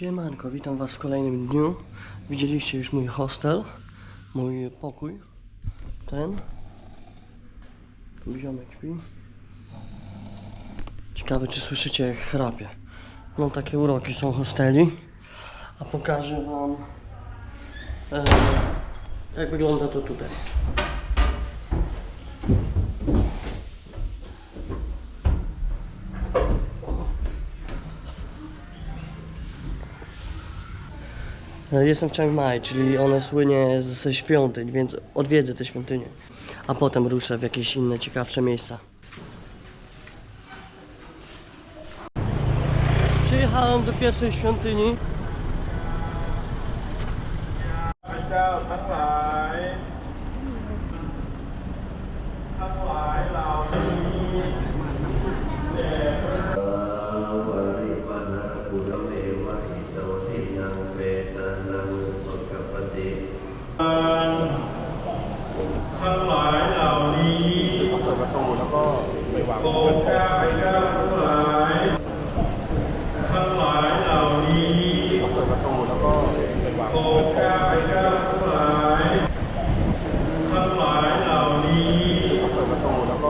Siemanko, witam was w kolejnym dniu. Widzieliście już mój hostel, mój pokój. Ten. Tu ziomek śpi. Ciekawe czy słyszycie jak chrapie. No takie uroki są hosteli. A pokażę wam e, jak wygląda to tutaj. Jestem w Chiang Mai, czyli one słynie ze świątyń, więc odwiedzę te świątynie. A potem ruszę w jakieś inne ciekawsze miejsca. Przyjechałem do pierwszej świątyni. ก็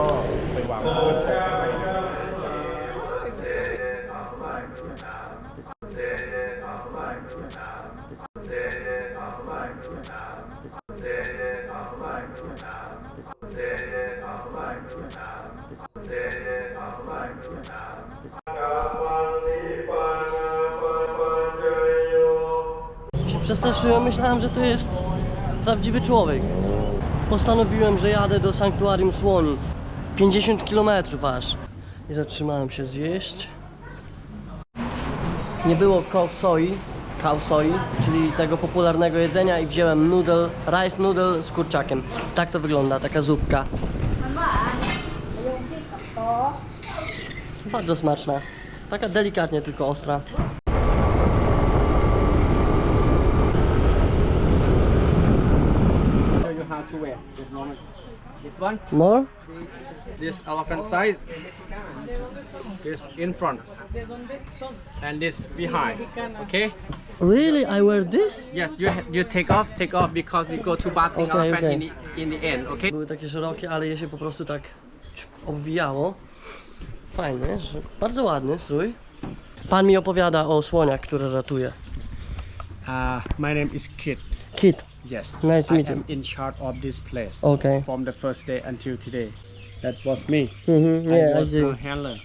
ไปวางโกเจ้าเจ้าทั้งหลาย Się przestraszyłem, myślałem, że to jest prawdziwy człowiek. Postanowiłem, że jadę do sanktuarium słoni. 50 km aż. Nie zatrzymałem się zjeść. Nie było kausoi, kausoi, czyli tego popularnego jedzenia i wziąłem noodle, rice noodle z kurczakiem. Tak to wygląda, taka zupka. Bardzo smaczna. Taka delikatnie tylko ostra. Wear this one, More? this elephant size, this in front, and this behind. Okay? Really? I wear this? Yes, you you take off, take off because we go to bathing Okay, elephant okay. in the in the end. Okay? Były takie szerokie, ale je się po prostu tak obwijało. Fajny, bardzo ładny strój. Pan mi opowiada o słoniach, które ratuje. Uh, my name is Kit. Kit, Yes. Nice to I meet you. am in charge of this place. Okay. From the first day until today. That was me. Mhm, I yeah, I was see. her handler.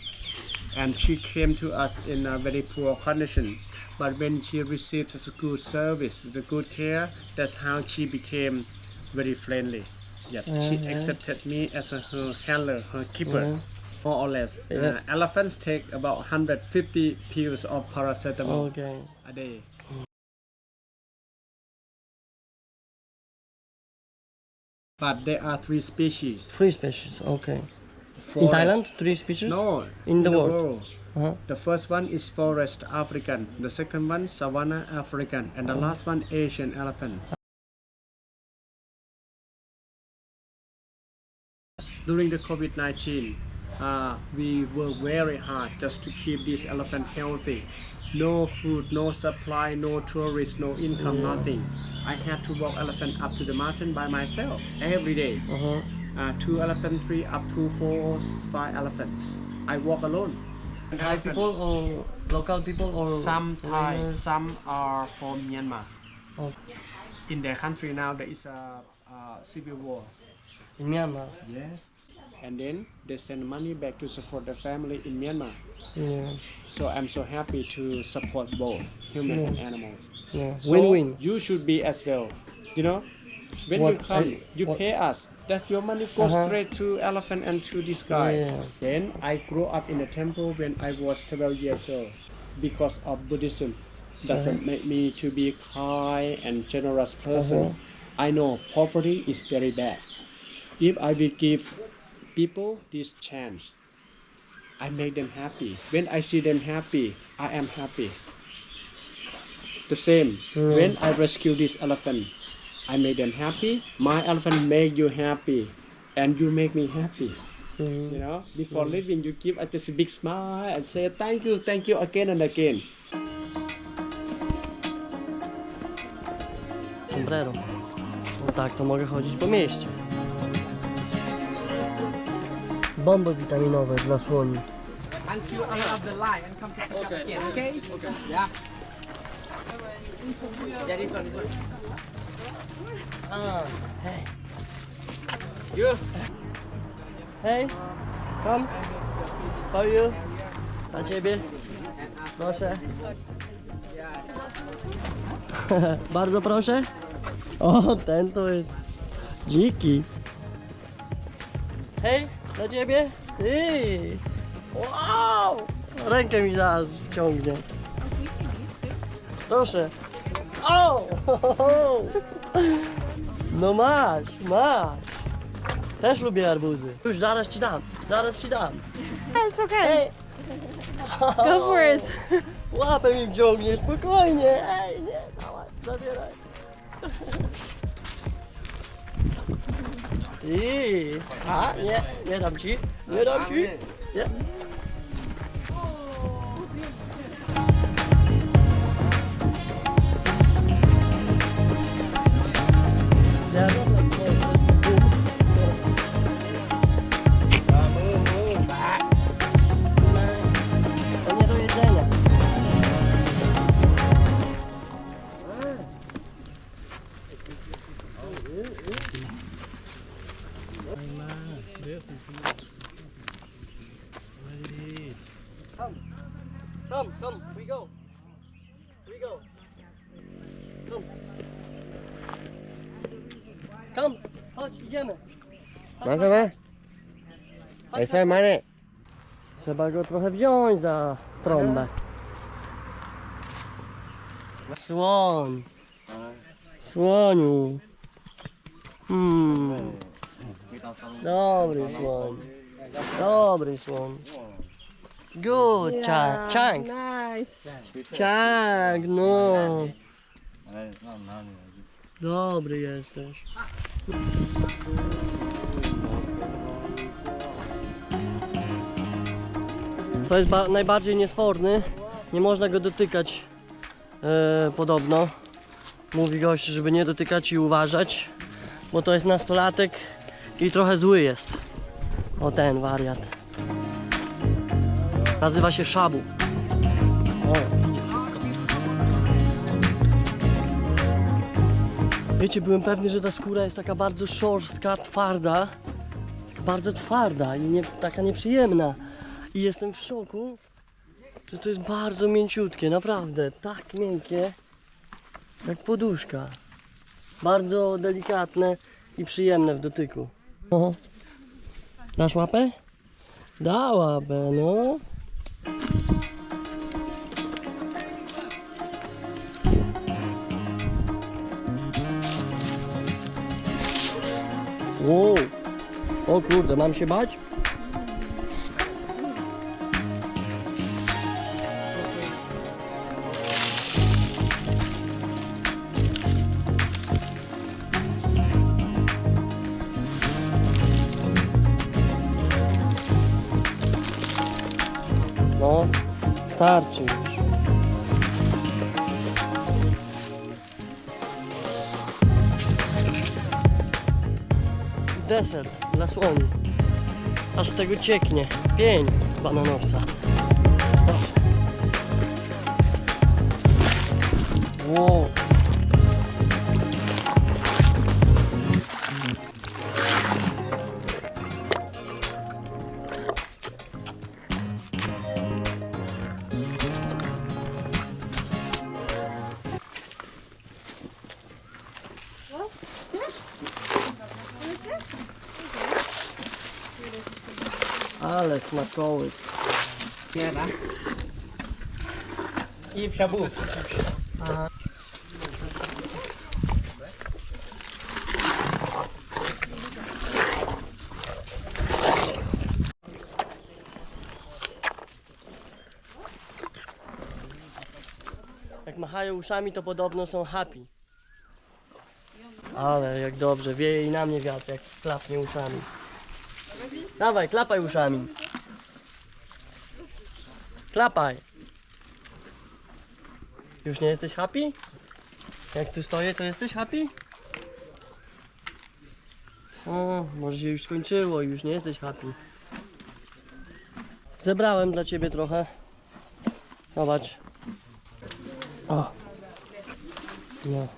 And she came to us in a very poor condition. But when she received the good service, the good care, that's how she became very friendly. Yeah, she Uh-huh. accepted me as a, her handler, her keeper. Yeah. More or less. Yeah. Uh, elephants take about 150 pills of paracetamol okay. a day. But there are three species. Three species, okay. In Thailand, three species? No, In the world. Uh-huh. The first one is forest African. The second one savanna African, and the last one Asian elephant. During the COVID-19, uh, we work very hard just to keep this elephant healthy. No food, no supply, no tourists, no income, nothing. I had to walk elephant up to the mountain by myself every day. Uh-huh. Uh, two elephant, three up to four, five elephants. I walk alone. Thai people or local people or Some Thai, some are from Myanmar. Oh. In their country now, there is a, a civil war. In Myanmar. Yes. And then they send money back to support their family in Myanmar. Yeah, So I'm so happy to support both human and animals. yeah. So Win-win. You should be as well. You know, when What you come, I- you what- pay us. That your money goes Uh-huh. straight to elephant and to this guy. Yeah. Then I grew up in a temple when I was 12 years old. Because of Buddhism, doesn't Uh-huh. make me to be kind and generous person. Uh-huh. I know poverty is very bad. If I will give people this chance, I make them happy. When I see them happy, I am happy. The same. When I rescue this elephant, I make them happy. My elephant make you happy, and you make me happy. Mhm. You know, before leaving, you give us just a big smile and say thank you, thank you again and again. sombrero. No tak, to mogę chodzić po mieście. Bomby witaminowe dla słoni. Until I come. A, hej. You. Hej, kom. How you? Dla ciebie. Proszę. Bardzo proszę. O, ten to jest dziki. Hej, dla ciebie. Ty. Wow! Rękę mi zaraz ciągnie. Proszę. O! No masz, masz. Też lubię arbuzy. Już zaraz ci dam, zaraz ci dam. It's okay. Ej! Go for it. Łapę mi wciągnie, spokojnie. Ej, nie, dawaj, zabieraj. อีหาเยอะเยอะดำชี้เยอะดำชี้เยอะ come, come, we go. We go. Come. Come, chodź, idziemy. Chodź, chodź, chodź. Chodź, chodź. Trzeba go trochę wziąć za trąbę. Słoń. Słoniu. Hmm. Dobry słoń. Dobry słoń. Good, Chang. Chang. Nice. Chang, no. Dobry jesteś. To jest ba- najbardziej niesforny. Nie można go dotykać e, podobno. Mówi gość, żeby nie dotykać i uważać, bo to jest nastolatek i trochę zły jest. O ten wariat. Nazywa się Szabu. Wiecie, byłem pewny, że ta skóra jest taka bardzo szorstka, twarda. Bardzo twarda i nie, taka nieprzyjemna. I jestem w szoku, że to jest bardzo mięciutkie, naprawdę. Tak miękkie, jak poduszka. Bardzo delikatne i przyjemne w dotyku. O. Dasz łapę? Da łapę, no. Wow. O kurde, mam się bać? Starczy już. Deser dla słoni. Aż tego cieknie. Pień bananowca. Wow. Ale smakołyk. I w shabu. Jak machają uszami, to podobno są happy. Ale jak dobrze, wieje i na mnie wiatr, jak klapnie uszami. Dawaj, klapaj uszami. Klapaj. Już nie jesteś happy? Jak tu stoję, to jesteś happy? O, może się już skończyło i już nie jesteś happy. Zebrałem dla ciebie trochę. Zobacz. O. No.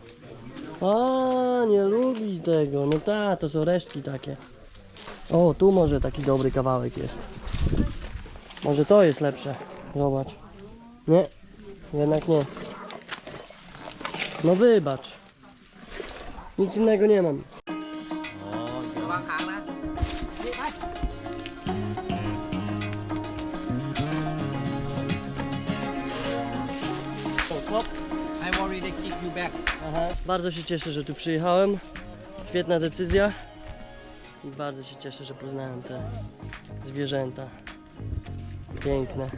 O, nie lubi tego. No tak, to są resztki takie. O, tu może taki dobry kawałek jest. Może to jest lepsze. Zobacz. Nie, jednak nie. No wybacz. Nic innego nie mam. Bardzo się cieszę, że tu przyjechałem. Świetna decyzja. I bardzo się cieszę, że poznałem te zwierzęta. Piękne.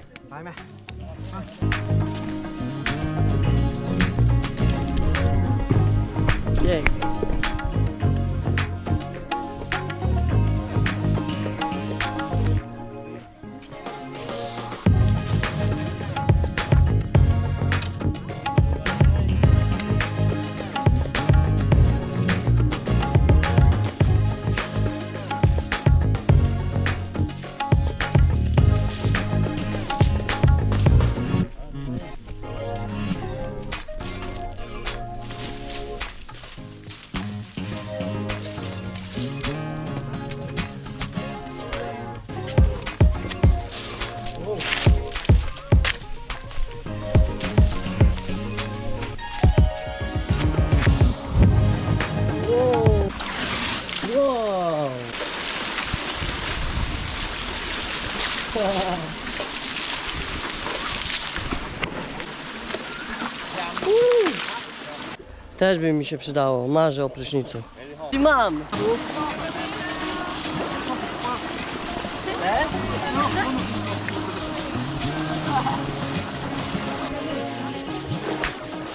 Piękne. Też by mi się przydało. Marzę o prysznicu. I mam!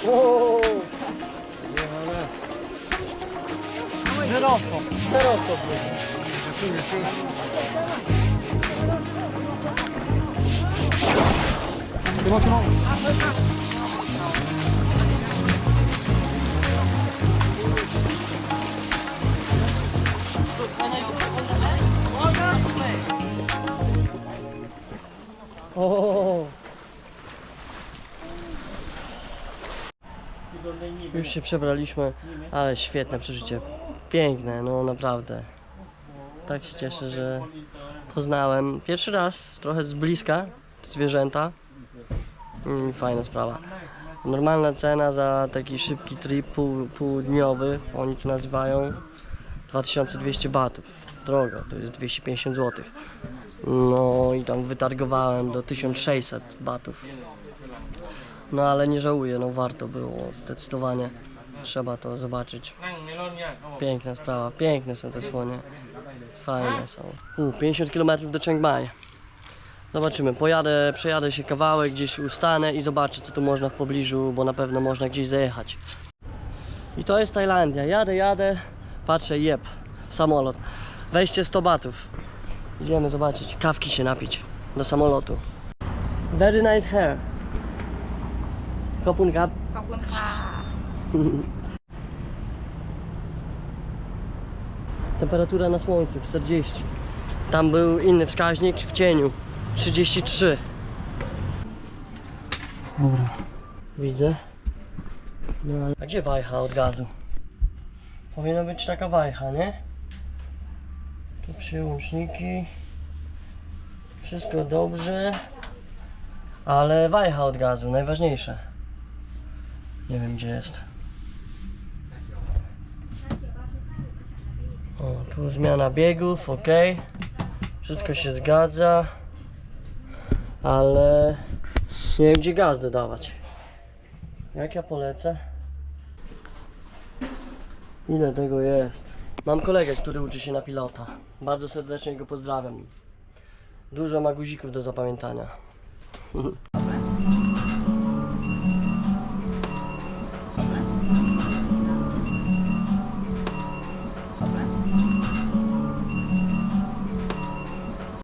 Wow. Wyrosło, wyrosło. Już się przebraliśmy, ale świetne przeżycie. Piękne, no naprawdę. Tak się cieszę, że poznałem pierwszy raz trochę z bliska zwierzęta. Mm, fajna sprawa. Normalna cena za taki szybki trip pół, półdniowy, oni to nazywają 2200 batów. Drogo, to jest 250 zł. No i tam wytargowałem do 1600 batów. No ale nie żałuję, no warto było zdecydowanie. Trzeba to zobaczyć. Piękna sprawa, piękne są te słonie. Fajne są. U, 50 km do Chiang Mai. Zobaczymy, pojadę, przejadę się kawałek, gdzieś ustanę i zobaczę co tu można w pobliżu, bo na pewno można gdzieś zajechać. I to jest Tajlandia. Jadę, jadę, patrzę, jeb, samolot. Wejście 100 batów. Idziemy zobaczyć, kawki się napić do samolotu. Very nice hair. ขอบคุณครับ ขอบคุณค่ะ Temperatura na słońcu 40. Tam był inny wskaźnik w cieniu 33. Dobra. Widzę. No ale... A gdzie wajcha od gazu? Powinna być taka wajcha, nie? Tu przyłączniki. Wszystko dobrze. Ale wajcha od gazu, najważniejsze. Nie wiem gdzie jest. O, tu zmiana biegów, ok. Wszystko się zgadza. Ale nie wiem gdzie gaz dodawać. Jak ja polecę? Ile tego jest? Mam kolegę, który uczy się na pilota. Bardzo serdecznie go pozdrawiam. Dużo ma guzików do zapamiętania.